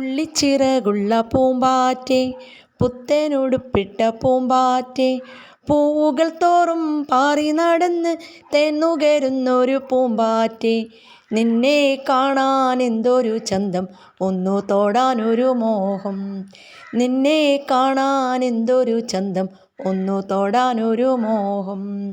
പുള്ളിച്ചിറകുള്ള പൂമ്പാറ്റെ പുത്തനുടുപ്പിട്ട പൂമ്പാറ്റെ. പൂവുകൾ തോറും പാറി നടന്ന് തെന്നുകരുന്നൊരു പൂമ്പാറ്റെ. നിന്നെ കാണാൻ എന്തൊരു ചന്തം ഒന്നു തൊടാനൊരു മോഹം. നിന്നെ കാണാൻ എന്തൊരു ചന്തം ഒന്നു തൊടാനൊരു മോഹം.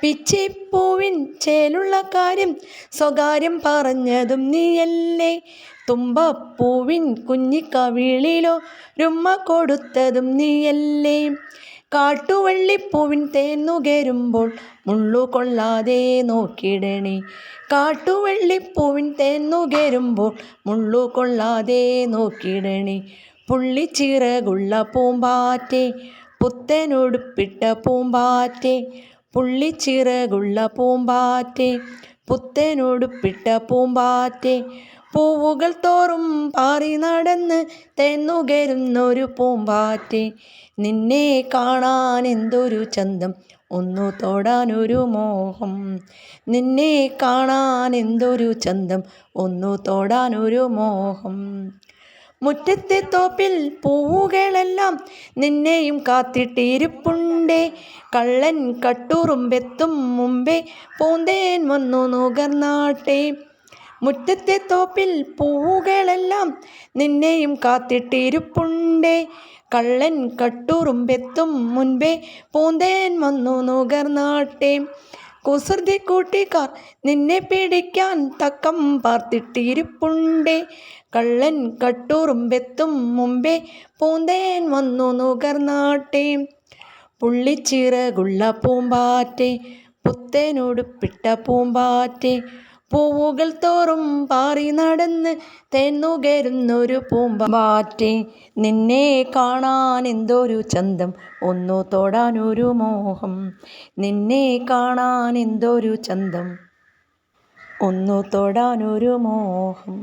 പിച്ചിപ്പൂവിൻ ചേലുള്ള കാര്യം സ്വകാര്യം പറഞ്ഞതും നീയല്ലേ. തുമ്പപ്പൂവിൻ കുഞ്ഞിക്കവിളിലോ രുമ്മ കൊടുത്തതും നീയല്ലേ. കാട്ടുവള്ളിപ്പൂവിൻ തേന്നുകരുമ്പോൾ മുള്ളു കൊള്ളാതെ നോക്കിടണേ. കാട്ടുവള്ളിപ്പൂവിൻ തേന്നുകരുമ്പോൾ മുള്ളു കൊള്ളാതെ നോക്കിടണേ. പുള്ളിച്ചിറകുള്ള പൂമ്പാറ്റെ പുത്തനുടുപ്പിട്ട പൂമ്പാറ്റെ പുള്ളിച്ചിറകുള്ള പൂമ്പാറ്റെ പുത്തനുടുപ്പിട്ട പൂമ്പാറ്റെ പൂവുകൾ തോറും പാറി നടന്ന് തെന്നുകരുന്നൊരു പൂമ്പാറ്റി. നിന്നെ കാണാൻ എന്തൊരു ചന്തം ഒന്നു തൊടാനൊരു മോഹം. നിന്നെ കാണാൻ എന്തൊരു ചന്തം ഒന്നു തൊടാനൊരു മോഹം. മുറ്റത്തെ തോപ്പിൽ പൂവുകളെല്ലാം നിന്നെയും കാത്തിട്ടിരിപ്പുണ്ടേ. കള്ളൻ കട്ടുറുമ്പെത്തും മുമ്പേ പൂന്തേൻ വന്നു നുകർന്നാട്ടെ. മുറ്റത്തെ തോപ്പിൽ പൂവുകളെല്ലാം നിന്നെയും കാത്തിട്ടിരിപ്പുണ്ടേ. കള്ളൻ കട്ടുറുമ്പെത്തും മുൻപേ പൂന്തേൻ വന്നു നുകർന്നാട്ടെ. കുസൃതി കൂട്ടിക്കാർ നിന്നെ പിടിക്കാൻ തക്കം പാർത്തിട്ടിരിപ്പുണ്ടേ. കള്ളൻ കട്ടുറുമ്പെത്തും മുമ്പേ പൂന്തേൻ വന്നു നുകർന്നാട്ടെ. പുള്ളിച്ചിറകുള്ള പൂമ്പാറ്റെ പുത്തനുടുപ്പിട്ട പൂമ്പാറ്റെ പൂവുകൾ തോറും പാറി നടന്ന് തേന്നുകരുന്നൊരു പൂമ്പാറ്റി. നിന്നെ കാണാൻ എന്തൊരു ചന്തം? ഒന്നു തൊടാനൊരു മോഹം. നിന്നെ കാണാൻ എന്തൊരു ചന്തം? ഒന്നു തൊടാനൊരു മോഹം.